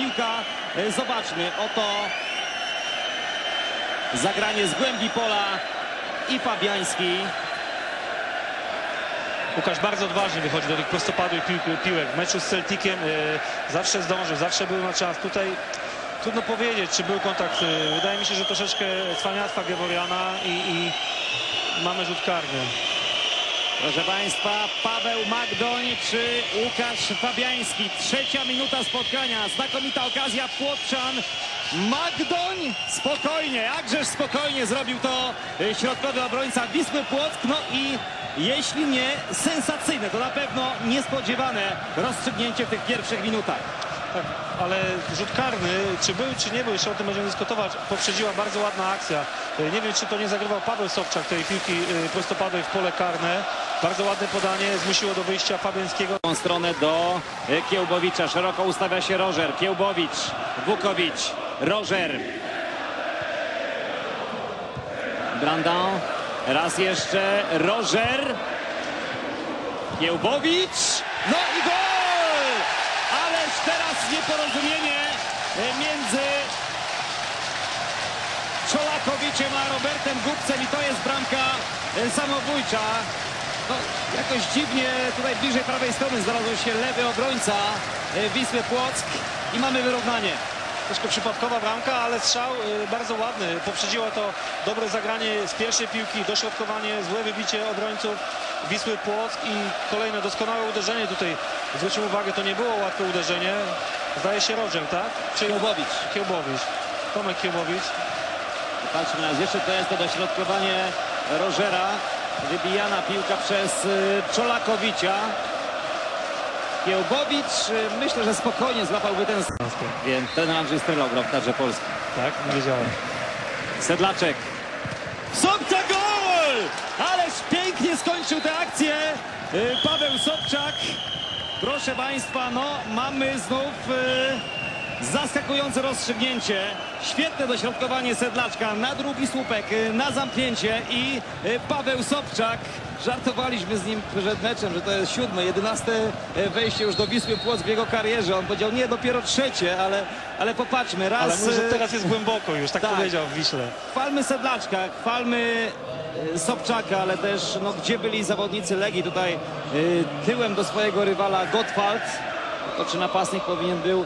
Piłka, e, zobaczmy, oto zagranie z głębi pola i Fabiański. Łukasz bardzo odważnie wychodzi do tych prostopadłych pił, piłek. W meczu z Celticiem e, zawsze zdążył, zawsze był na czas. Tutaj trudno powiedzieć, czy był kontakt. E, wydaje mi się, że troszeczkę cwaniactwa Geworiana i, i mamy rzut karny. Proszę Państwa, Paweł Magdoń czy Łukasz Fabiański. Trzecia minuta spotkania, znakomita okazja, Płotczan. Magdoń spokojnie, jakżeż spokojnie zrobił to środkowy obrońca Wisły Płock. No i jeśli nie sensacyjne, to na pewno niespodziewane rozstrzygnięcie w tych pierwszych minutach. Tak, ale rzut karny, czy był, czy nie był, jeszcze o tym będziemy dyskutować. Poprzedziła bardzo ładna akcja. E, Nie wiem, czy to nie zagrywał Paweł Sobczak tej piłki e, prostopadłej w pole karne. Bardzo ładne podanie zmusiło do wyjścia Fabiańskiego. tą stronę do e, Kiełbowicza. Szeroko ustawia się Rożer. Kiełbowicz, Wukowicz, Rożer. Brandon. Raz jeszcze Rożer. Kiełbowicz. No i gol! Ależ teraz nieporozumienie e, między Czolakowiciem a Robertem Gubcem i to jest bramka e, samobójcza. No, jakoś dziwnie tutaj bliżej prawej strony znalazł się lewy obrońca e, Wisły Płock i mamy wyrównanie. Troszkę przypadkowa bramka, ale strzał y, bardzo ładny. Poprzedziło to dobre zagranie z pierwszej piłki, dośrodkowanie, złe wybicie obrońców Wisły Płock i kolejne doskonałe uderzenie tutaj. Zwróćmy uwagę, to nie było łatwe uderzenie. Zdaje się Roger, tak? Czy Kiełbowicz. Kiełbowicz. Tomek Kiełbowicz. Patrzmy raz, jeszcze to jest to dośrodkowanie Rożera. Wybijana piłka przez y, Czolakowicza. Kiełbowicz, y, myślę, że spokojnie złapałby ten... Więc ten Andrzej Strelał grał w kadrze Polski. Tak, nie wiedziałem. Sedlaczek. Sobczak gol! Ależ pięknie skończył tę akcję y, Paweł Sobczak. Proszę Państwa, no mamy znów y, zaskakujące rozstrzygnięcie. Świetne dośrodkowanie Sedlaczka na drugi słupek, na zamknięcie i y, Paweł Sobczak. Żartowaliśmy z nim przed meczem, że to jest siódme, jedenaste y, wejście już do Wisły Płock w jego karierze. On powiedział, nie, dopiero trzecie, ale, ale popatrzmy. Raz, Ale może y, teraz jest głęboko już, tak, tak. powiedział w Wiśle. Chwalmy Sedlaczka, chwalmy e, Sobczaka, ale też no, gdzie byli zawodnicy Legii tutaj e, tyłem do swojego rywala Gottwald. To czy napastnik powinien był